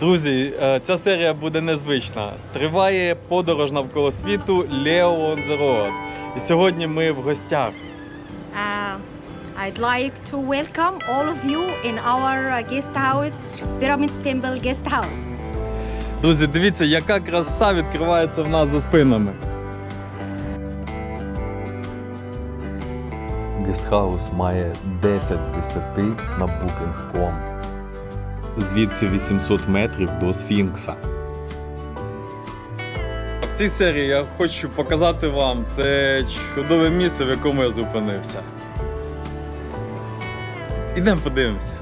Друзі, е, ця серія буде незвична. Триває подорож навколо світу Leo on the Road. І сьогодні ми в гостях. Uh, I'd like to welcome all of you in our uh, guest house, Pyramid Temple Guest House. Друзі, дивіться, яка краса відкривається в нас за спинами. Гестхаус має 10 з 10 на Booking.com. Звідси 800 метрів до Сфінкса. В цій серії я хочу показати вам це чудове місце, в якому я зупинився. Ідемо подивимося.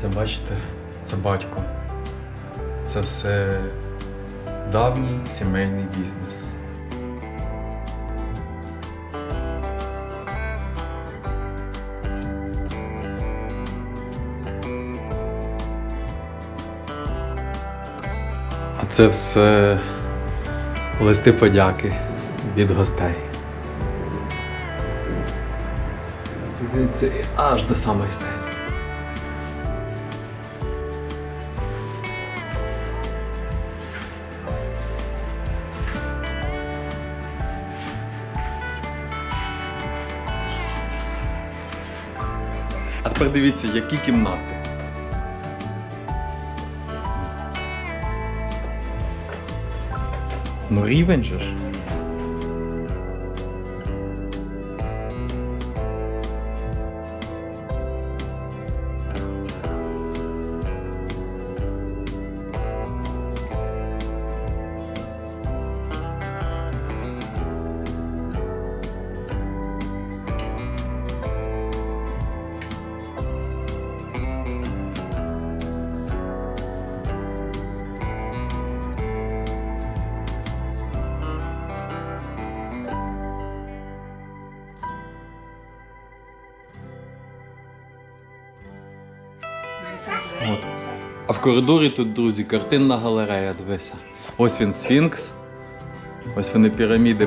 Це бачите, це батько. Це все давній сімейний бізнес. А це все листи подяки від гостей. Звідси аж до самої стелі. А тепер дивіться, які кімнати. Ну рівень же ж. От. А в коридорі тут, друзі, картинна галерея, дивися. Ось він Сфінкс. Ось вони піраміди.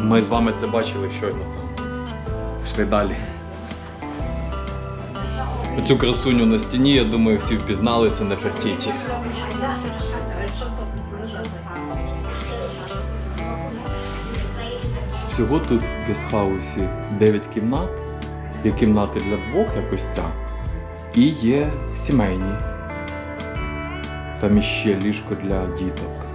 Ми з вами це бачили щойно там. Пішли далі. Оцю красуню на стіні, я думаю, всі впізнали, це Нефертіті. Всього тут в гестхаусі 9 кімнат. Є кімнати для двох, як ось ця. І є сімейні. Там іще ліжко для діток.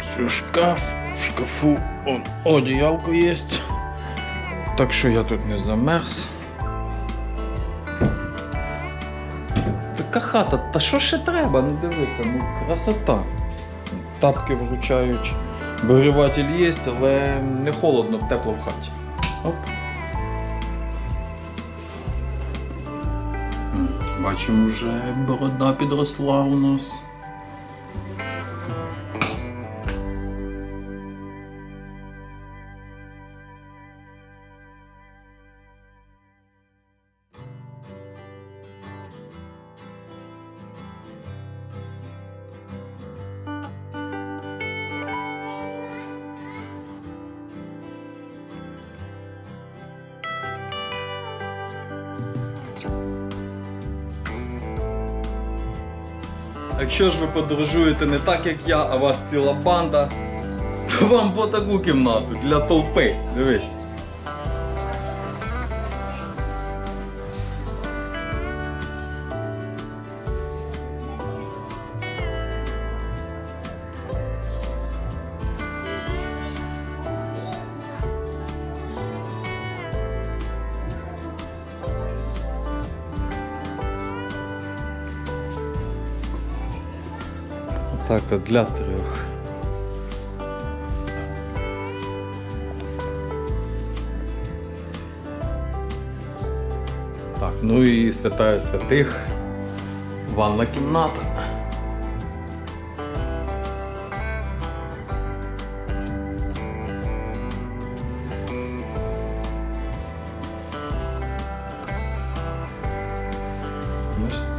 Все, шкаф, в шкафу он, одіялко є. Так що я тут не замерз. Така хата, та що ще треба? Ну дивися, ну красота. Тапки вручають. Обігріватель є, але не холодно, тепло в хаті. Оп. Бачимо, вже борода підросла у нас. Якщо ж ви подорожуєте не так, як я, а вас ціла банда, то вам по таку кімнату для толпи. Дивись. Так, от для трьох. Так, ну і святая святих. Ванна кімната.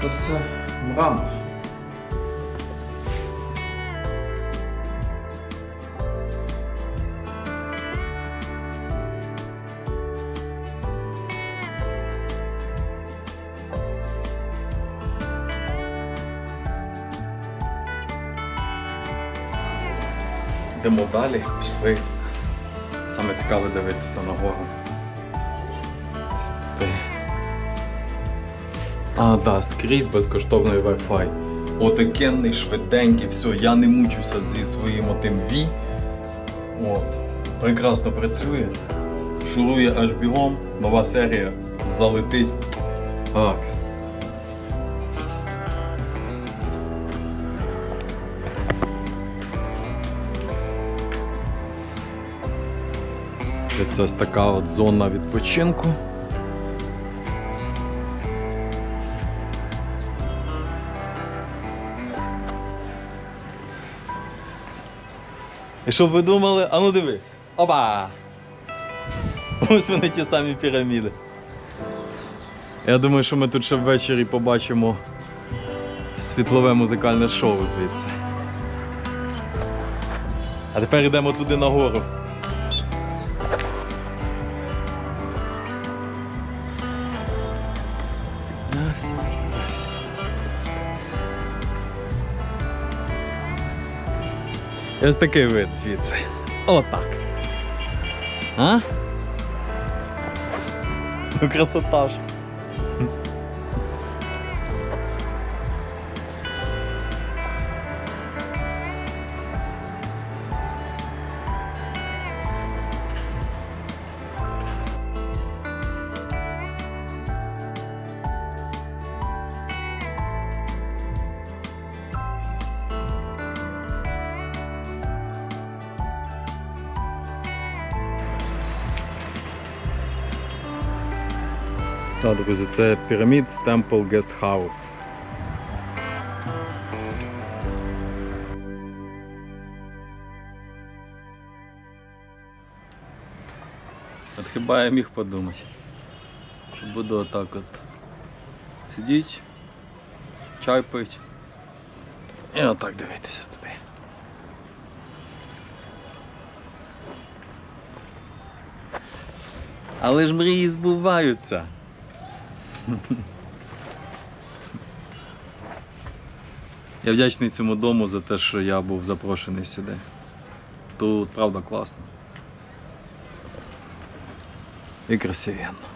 Це все мрамор. Йдемо далі, пішли. Саме цікаве дивитися на гору. А, да, скрізь безкоштовний Wi-Fi. Отакенний, швиденький, все, я не мучуся зі своїм отим Wii. От. Прекрасно працює. Шурує аж бігом, нова серія залетить. Так. Це ось така от зона відпочинку. І що б ви думали? А ну дивись. Опа! Ось вони ті самі піраміди. Я думаю, що ми тут ще ввечері побачимо світлове музикальне шоу звідси. А тепер йдемо туди нагору. Ось такий вид звідси. Отак. А? Ну красота ж. Так, друзі, це Pyramid Temple Guest House. От хіба я міг подумати, що буду отак от сидіти, чай пити і отак дивитися туди. Але ж мрії збуваються. Я вдячний цьому дому за те, що я був запрошений сюди. Тут правда класно. І красивенно.